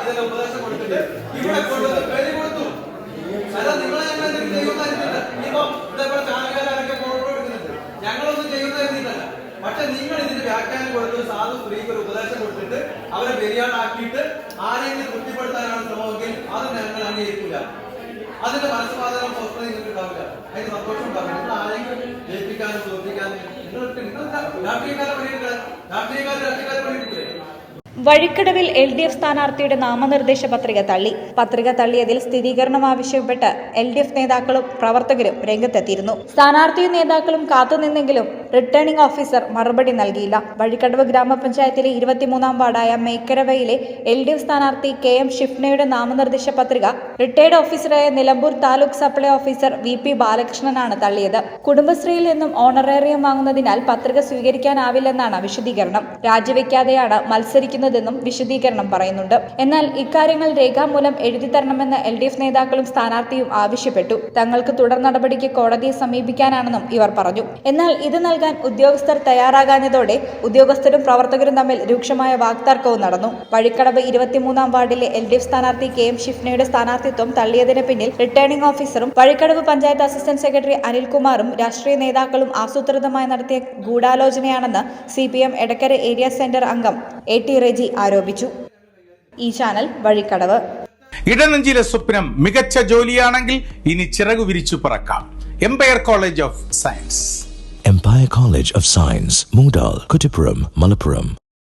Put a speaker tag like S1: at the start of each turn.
S1: ഇതെല്ലാം ഉപദേശം കൊടുത്തിട്ട് ഇവിടെ കൊണ്ടുവന്ന് പേര് കൊടുത്തു. അല്ല നിങ്ങളെ ഞങ്ങൾ ചെയ്യുന്നതായിരുന്നില്ല ഇപ്പൊ ഇതേപോലെ ചാനലുകാരൊക്കെ ഫോട്ടോ എടുക്കുന്നുണ്ട്. ഞങ്ങളൊന്നും ചെയ്യുന്നതായിരുന്നില്ല പക്ഷെ നിങ്ങൾ ഇതിന് വ്യാഖ്യാനം കൊടുത്ത് സാധു സ്ത്രീക്ക് ഒരു ഉപദേശം കൊടുത്തിട്ട് അവരെ ബലിയാടാക്കിയിട്ട് ആരെങ്കിലും തൃപ്തിപ്പെടുത്താനാണ് ശ്രമമെങ്കിൽ അത് ഞങ്ങൾ അംഗീകരിക്കില്ല. അതിന്റെ മനസ്സമാധാനം സ്വസ്ഥത നിങ്ങൾക്ക് ഉണ്ടാവില്ല അതിന് സന്തോഷം ഉണ്ടാവില്ല. നിങ്ങൾ ആരെങ്കിലും ജയിപ്പിക്കാനും തോൽപ്പിക്കാനും നിങ്ങൾക്ക് നിങ്ങൾ രാഷ്ട്രീയക്കാരെ പണിയെടുക്കുക. രാഷ്ട്രീയക്കാരെ രാഷ്ട്രീയക്കാരെ പണിയെടുക്കില്ലേ?
S2: വഴിക്കടവിൽ എൽ ഡി എഫ് സ്ഥാനാർത്ഥിയുടെ നാമനിർദ്ദേശ പത്രിക തള്ളി. പത്രിക തള്ളിയതിൽ സ്ഥിരീകരണം ആവശ്യപ്പെട്ട് എൽ ഡി എഫ് നേതാക്കളും പ്രവർത്തകരും രംഗത്തെത്തിയിരുന്നു. സ്ഥാനാർത്ഥിയും നേതാക്കളും കാത്തുനിന്നെങ്കിലും റിട്ടേണിംഗ് ഓഫീസർ മറുപടി നൽകിയില്ല. വഴിക്കടവ് ഗ്രാമപഞ്ചായത്തിലെ ഇരുപത്തിമൂന്നാം വാർഡായ മേക്കരവയിലെ എൽ ഡി എഫ് സ്ഥാനാർത്ഥി കെ എം ഷിഫ്നയുടെ നാമനിർദ്ദേശ പത്രിക റിട്ടയർഡ് ഓഫീസറായ Nilambur taluk supply officer V P ബാലകൃഷ്ണനാണ് തള്ളിയത്. കുടുംബശ്രീയിൽ നിന്നും ഓണറേറിയം വാങ്ങുന്നതിനാൽ പത്രിക സ്വീകരിക്കാനാവില്ലെന്നാണ് വിശദീകരണം. രാജിവെക്കാതെയാണ് മത്സരിക്കുന്നതെന്നും വിശദീകരണം പറയുന്നുണ്ട്. എന്നാൽ ഇക്കാര്യങ്ങൾ രേഖാമൂലം എഴുതി തരണമെന്ന് എൽ ഡി എഫ് നേതാക്കളും സ്ഥാനാർത്ഥിയും ആവശ്യപ്പെട്ടു. തങ്ങൾക്ക് തുടർ നടപടിക്ക് കോടതിയെ സമീപിക്കാനാണെന്നും ഇവർ പറഞ്ഞു. എന്നാൽ ഇത് നൽകാൻ ഉദ്യോഗസ്ഥർ തയ്യാറാകാഞ്ഞതോടെ ഉദ്യോഗസ്ഥരും പ്രവർത്തകരും തമ്മിൽ രൂക്ഷമായ വാക്തർക്കവും നടന്നു. വഴിക്കടവ് ഇരുപത്തിമൂന്നാം വാർഡിലെ എൽ ഡി എഫ് സ്ഥാനാർത്ഥി കെ എം ഷിഫ്നയുടെ സ്ഥാനാർത്ഥിത്വം തള്ളിയതിന് പിന്നിൽ റിട്ടേണിംഗ് ഓഫീസറും വഴിക്കടവ് പഞ്ചായത്ത് അസിസ്റ്റന്റ് സെക്രട്ടറി അനിൽകുമാറും രാഷ്ട്രീയ നേതാക്കളും ആസൂത്രിതമായി നടത്തിയ ഗൂഢാലോചനയാണെന്ന് C P M Edakkara area centre അംഗം എ ടി റെജി ആരോപിച്ചു. ഈ ചാനൽ വഴിക്കടവ്.
S3: ഇടനെഞ്ചിലെ സ്വപ്നം മികച്ച ജോലിയാണെങ്കിൽ ഇനി ചിറകു വിരിച്ചു പറക്കാം. Empire college of science.
S4: Empire College of Science, Moondal, Kuttipuram, Malappuram.